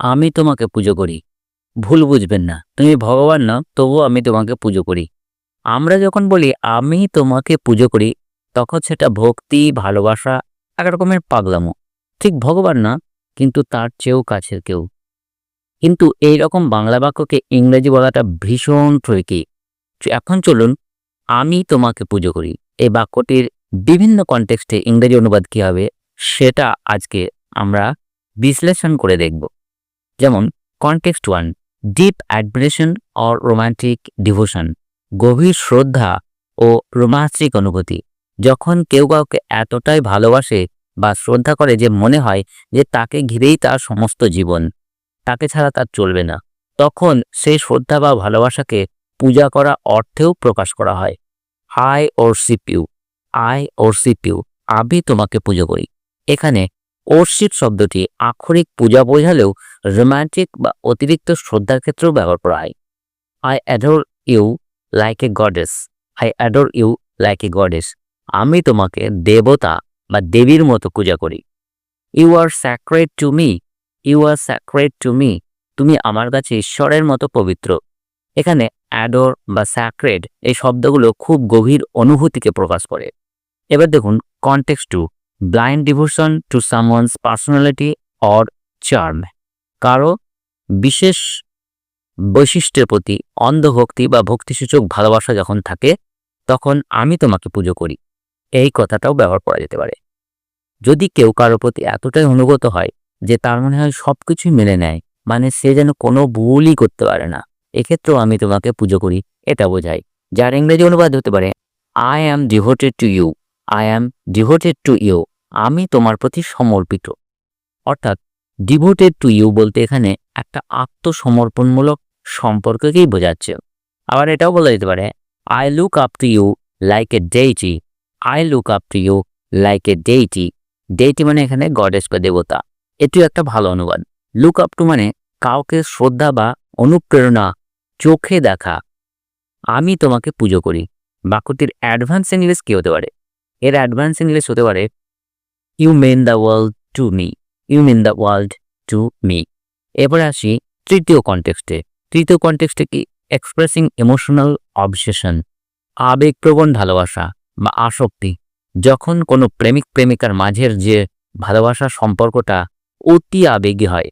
আমি তোমাকে পুজো করি। ভুল বুঝবেন না। তুমি ভগবান না তবুও আমি তোমাকে পুজো করি। আমরা যখন বলি, আমি তোমাকে পুজো করি, তখন সেটা ভক্তি, ভালোবাসা, এক রকমের পাগলামো। ঠিক ভগবান না, কিন্তু তার চেয়েও কাছের কেউ। কিন্তু এই রকম বাংলা বাক্যকে ইংরেজি বলাটা ভীষণ ট্রিকি এখন চলুন, আমি তোমাকে পুজো করি। এই বাক্যটির বিভিন্ন কনটেক্সটে ইংরেজি অনুবাদ কী হবে, সেটা আজকে আমরা বিশ্লেষণ করে দেখব। যেমন context one deep admiration or romantic devotion গভীর শ্রদ্ধা ও রোমান্টিক অনুভূতি। যখন কেউ কাউকে এতটাই ভালোবাসে বা শ্রদ্ধা করে যে মনে হয় যে তাকে ঘিরেই তার সমস্ত জীবন, তাকে ছাড়া তার চলবে না, তখন সেই শ্রদ্ধা বা ভালোবাসাকে পূজা করা অর্থেও প্রকাশ করা হয়। I or CPU I or CPU আমি তোমাকে পুজো করি। এখানে ওরশিপ শব্দটি আক্ষরিক পূজা বোঝালেও রোম্যান্টিক বা অতিরিক্ত শ্রদ্ধার ক্ষেত্রেও ব্যবহার করা হয়। I adore you like a goddess I adore you like a goddess আমি তোমাকে দেবতা বা দেবীর মতো পূজা করি। You are sacred to me you are sacred to me তুমি আমার কাছে ঈশ্বরের মতো পবিত্র। এখানে অ্যাডোর বা স্যাক্রেড এই শব্দগুলো খুব গভীর অনুভূতিকে প্রকাশ করে। এবার দেখুন context two blind devotion to someone's personality or charm কারও বিশেষ বৈশিষ্ট্যের প্রতি অন্ধভক্তি বা ভক্তিসূচক ভালোবাসা যখন থাকে, তখন আমি তোমাকে পুজো করি। এই কথাটাও ব্যবহার করা যেতে পারে। যদি কেউ কারোর প্রতি এতটাই অনুগত হয় যে তার মনে হয় সব কিছুই মেনে নেয় মানে সে যেন কোনো ভুলই করতে পারে না, এক্ষেত্রেও আমি তোমাকে পুজো করি, এটা বোঝায়। যার ইংরেজি অনুবাদ হতে পারে I am devoted to you I am devoted to you আমি তোমার প্রতি সমর্পিত। অর্থাৎ ডিভোটেড টু ইউ বলতে এখানে একটা আত্মসমর্পণমূলক সম্পর্ককেই বোঝাচ্ছে। আবার এটাও বলা যেতে পারে I look up to you like a deity I look up to you like a deity deity মানে এখানে গডেস বা দেবতা। এটিও একটা ভালো অনুবাদ। লুক আপ টু মানে কাউকে শ্রদ্ধা বা অনুপ্রেরণা, চোখে দেখা। আমি তোমাকে পুজো করি। বাক্যটির অ্যাডভান্স ইংলিশ কী হতে পারে? এর অ্যাডভান্স ইংলিশ হতে পারে you mean the world to me you mean the world to me এরপরে আসি তৃতীয় কনটেক্সটে তৃতীয় কনটেক্সটে কি? এক্সপ্রেসিং ইমোশনাল অবসেশন আবেগপ্রবণ ভালোবাসা বা আসক্তি। যখন কোনো প্রেমিক প্রেমিকার মাঝের যে ভালোবাসার সম্পর্কটা অতি আবেগী হয়,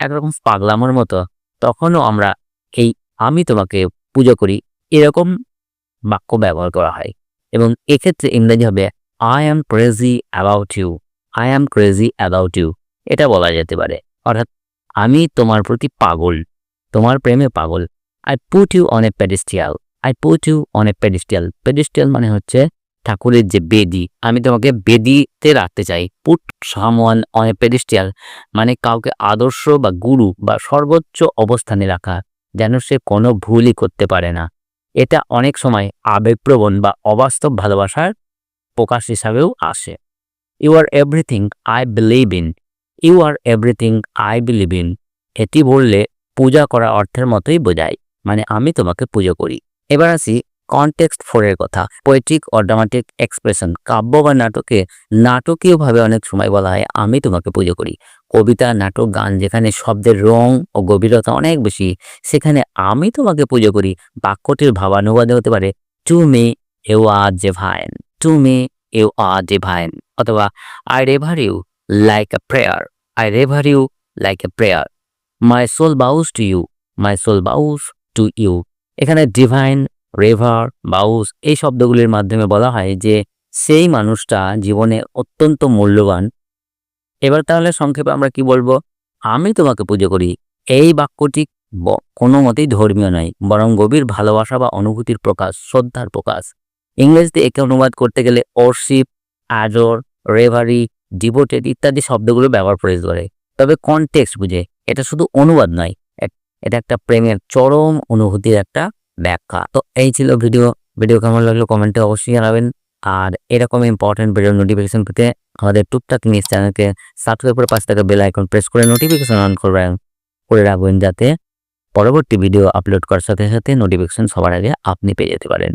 একরকম পাগলামোর মতো, তখনও আমরা এই আমি তোমাকে পুজো করি এরকম বাক্য ব্যবহার করা হয়। এবং এক্ষেত্রে ইংরেজি হবে I am crazy about you I am crazy about you এটা বলা যেতে পারে। অর্থাৎ, আমি তোমার প্রতি পাগল। তোমার প্রেমে পাগল। I put you on a pedestal I put you on a pedestal pedestal মানে হচ্ছে ঠাকুরের যে বেদি। আমি তোমাকে বেদিতে রাখতে চাই। Put someone on a pedestal মানে কাউকে আদর্শ বা গুরু বা সর্বোচ্চ অবস্থানে রাখা, যেন সে কোনো ভুলই করতে পারে না। এটা অনেক সময় আবেগপ্রবণ বা অবাস্তব ভালোবাসার প্রকাশ হিসাবেও আসে। You are everything I believe in you are everything I believe in এটি বললে পূজা করা অর্থের মতোই বোঝায় মানে আমি তোমাকে পুজো করি। এবার আসি কনটেক্সট ফোরের কথা। পোয়েট্রিক অর ড্রামাটিক এক্সপ্রেশন কাব্য বা নাটকে নাটকীয়ভাবে অনেক সময় বলা হয়, আমি তোমাকে পুজো করি। কবিতা, নাটক, গান যেখানে শব্দের রং ও গভীরতা অনেক বেশি, সেখানে আমি তোমাকে পুজো করি। বাক্যটির ভাবানুবাদে হতে পারে to me you are divine to me you are divine অথবা I revere you like a prayer I revere you like a prayer my soul bows to you my soul bows to you এখানে divine revere bows এই শব্দগুলির মাধ্যমে বলা হয় যে, সেই মানুষটা জীবনে অত্যন্ত মূল্যবান এবার তাহলে সংক্ষেপে আমরা কি বলব? আমি তোমাকে পুজো করি। এই বাক্যটি কোনো মতেই ধর্মীয় নয়, বরং গভীর ভালোবাসা বা অনুভূতির প্রকাশ, শ্রদ্ধার প্রকাশ। ইংরেজিতে একে অনুবাদ করতে গেলে অর্শিপ আজর রেভারি ডিভোটেড ইত্যাদি শব্দগুলো ব্যবহার করে করে তবে কনটেক্সট বুঝে, এটা শুধু অনুবাদ নয় এটা একটা প্রেমের চরম অনুভূতির একটা ব্যাখ্যা। তো এই ছিল ভিডিও। ভিডিও কেমন লাগল কমেন্টে অবশ্যই জানাবেন। আর এরকম ইম্পর্টেন্ট ভিডিও নোটিফিকেশন পেতে আমাদের টুকটাক নিউজ চ্যানেলকে সাবস্ক্রাইব করে পাশে থেকে বেল আইকন প্রেস করে নোটিফিকেশন অন করবেন করে রাখবেন যাতে পরবর্তী ভিডিও আপলোড করার সাথে সাথে নোটিফিকেশন সবার আগে আপনি পেয়ে যেতে পারেন।